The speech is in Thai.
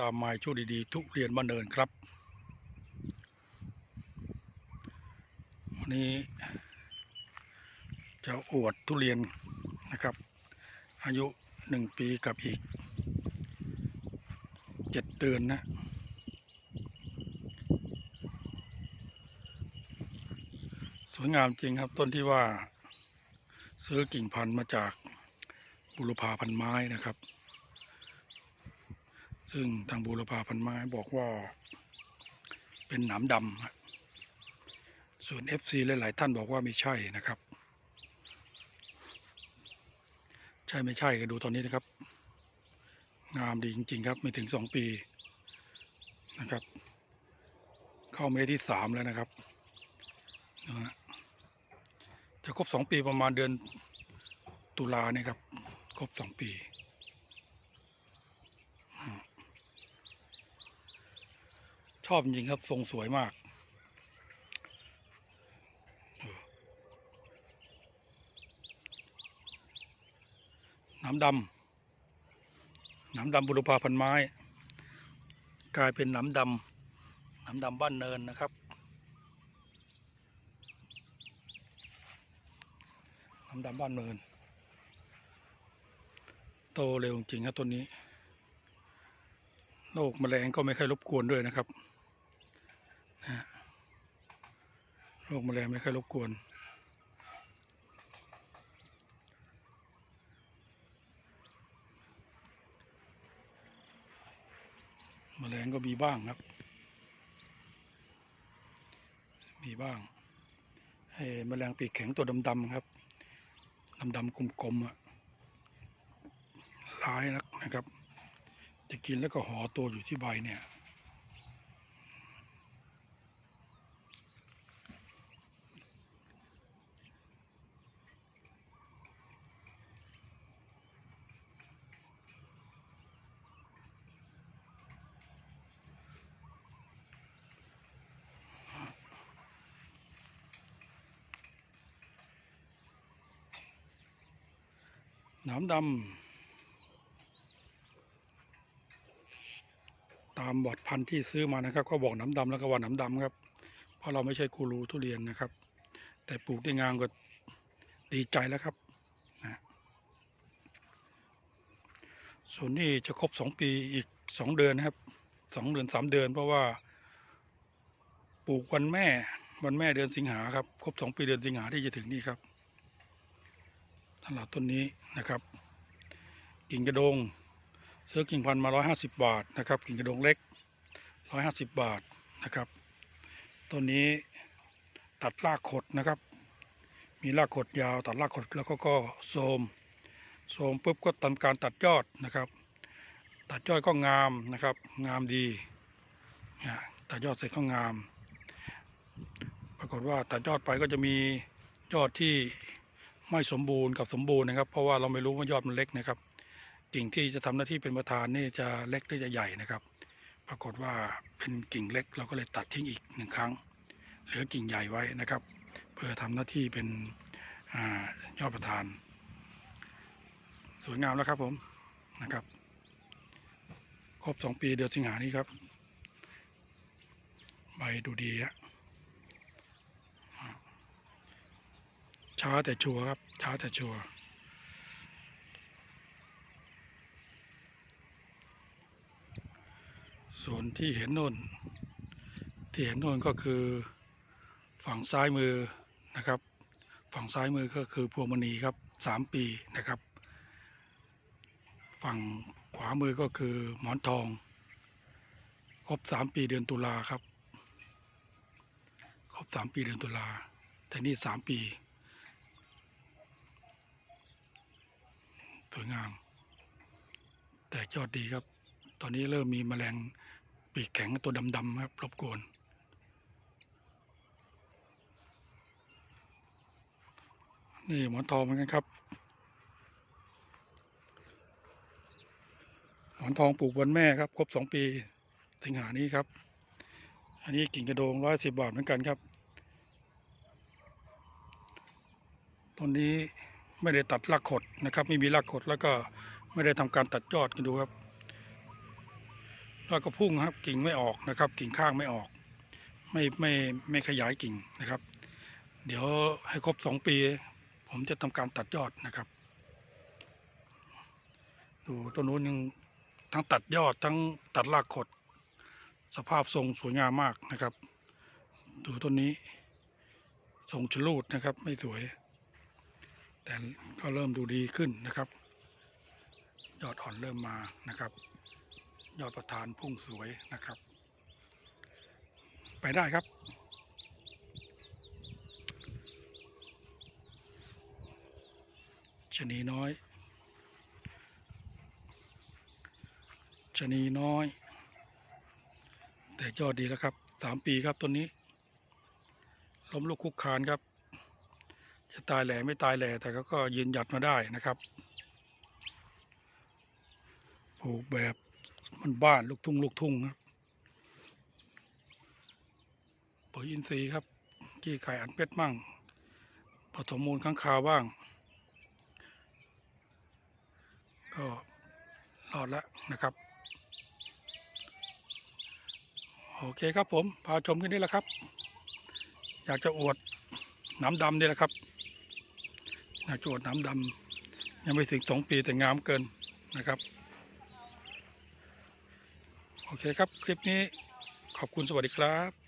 ตามไม้ช่วดีๆ ทุเรียนบ้านเนินครับ วันนี้ จะอวดทุเรียนนะครับ อายุหนึ่งปีกับอีกเจ็ดเดือนนะ สวยงามจริงครับต้นที่ว่า ซื้อกิ่งพันธุ์มาจากบุรพาพันไม้นะครับ ซึ่งทางบุรพาพันไม้บอกว่า เป็นหนามดำส่วน FC หลาย ๆ ท่านบอกว่าไม่ใช่นะครับ ใช่ไม่ใช่ก็ดูตอนนี้นะครับ งามดีจริง ๆ ครับไม่ถึงสองปีนะครับ เข้าเมตรที่สามแล้วนะครับนะฮะจะครบสองปีประมาณเดือนตุลาเนี่ยครับ ครบสองปีอืม ชอบจริงครับ ทรงสวยมาก น้ำดำน้ำดำบุรพาพันไม้ กลายเป็นน้ำดำน้ำดำบ้านเนินนะครับ น้ำดำบ้านเนิน โตเร็วจริงครับต้นนี้โรคแมลงก็ไม่ค่อยรบกวนด้วยนะครับ นะโรคแมลงไม่ค่อยรบกวน แมลงก็มีบ้างครับ มีบ้างไอ้แมลงปีกแข็งตัวดำๆครับดำๆกลมๆอะร้ายนักนะครับ จะกินแล้วก็ห่อตัวอยู่ที่ใบเนี่ย หนามดำตามบอดพันธุ์ที่ซื้อมานะครับ ก็บอกหนามดำแล้วก็ว่าหนามดำครับ เพราะเราไม่ใช่กูรูทุเรียนนะครับ แต่ปลูกได้งามก็ดีใจแล้วครับนะส่วนนี้จะครบสองปีอีกสองเดือนนะครับสองเดือนสามเดือน เพราะว่าปลูกวันแม่วันแม่เดือนสิงหาครับครบสองปีเดือนสิงหาที่จะถึงนี่ครับ ตลาดต้นนี้นะครับ กิ่งกระโดง ซื้อกิ่งพันธุ์มา 150 บาทนะครับ กิ่งกระโดงเล็ก 150 บาทนะครับต้นนี้ตัดรากขดนะครับ มีรากขดยาวตัดรากขดแล้วก็ก็โทมโทมปุ๊บก็ทำการตัดยอดนะครับ ตัดยอดก็งามนะครับ งามดีเนี่ยตัดยอดเสร็จก็งาม ปรากฏว่าตัดยอดไปก็จะมียอดที่ ไม่สมบูรณ์กับสมบูรณ์นะครับ เพราะว่าเราไม่รู้ว่ายอดมันเล็กนะครับกิ่งที่จะทำหน้าที่เป็นประธานนี่จะเล็กหรือจะใหญ่นะครับ ปรากฏว่าเป็นกิ่งเล็กเราก็เลยตัดทิ้งอีกหนึ่งครั้ง เหลือกิ่งใหญ่ไว้นะครับ เพื่อทำหน้าที่เป็นอยอดประธาน สวยงามแล้วครับผมนะครับ ครบสองปีเดือนสิงหานี้ครับ ใบดูดีอะ ช้าแต่ชัวร์ครับ ช้าแต่ชัวร์ส่วนที่เห็นโน่น ที่เห็นโน่นก็คือฝั่งซ้ายมือนะครับ ฝั่งซ้ายมือก็คือพวงมณีครับสามปีนะครับ ฝั่งขวามือก็คือหมอนทอง ครบสามปีเดือนตุลาครับ ครบสามปีเดือนตุลาแต่นี่สามปี สวยงาม แต่ยอดดีครับ ตอนนี้เริ่มมีแมลงปีกแข็งตัวดำๆครับรบกวน นี่หมอนทองเหมือนกันครับหมอนทองปลูกวันแม่ครับ ครบสองปีสิงหานี้ครับ อันนี้กิ่งกระโดงร้อยสิบบาทเหมือนกันครับต้นนี้ ไม่ได้ตัดรากขดนะครับ ไม่มีรากขดแล้วก็ไม่ได้ทำการตัดยอดกันดูครับแล้วก็พุ่งครับกิ่งไม่ออกนะครับ กิ่งข้างไม่ออก ไม่ไม่ไม่ขยายกิ่งนะครับ เดี๋ยวให้ครบสองปี ผมจะทำการตัดยอดนะครับ ดูต้นนู้นยังทั้งตัดยอดทั้งตัดรากขด สภาพทรงสวยงามมากนะครับ ดูต้นนี้ทรงชลูดนะครับ ไม่สวย แต่ก็เริ่มดูดีขึ้นนะครับ ยอดอ่อนเริ่มมานะครับ ยอดประธานพุ่งสวยนะครับ ไปได้ครับชนีน้อยชนีน้อย แต่ยอดดีแล้วครับสามปีครับต้นนี้ ล้มลุกคุกคานครับ จะตายแหล่ไม่ตายแหล่แต่ก็ก็ยืนหยัดมาได้นะครับปลูกแบบมันบ้านลูกทุ่งลูกทุ่งครับปุ๋ยอินทรีย์ครับกี้ไข่อันเป็ดมั่งผสมมูลข้างคาวบ้าง ก็รอดแล้วนะครับ โอเคครับผม พาชมแค่นี้แหละครับ อยากจะอวดน้ำดำนี่แหละครับ อยาจวดน้ำดำยังไม่ถึงสองปีแต่งามเกินนะครับ โอเคครับ คลิปนี้ขอบคุณสวัสดีครับ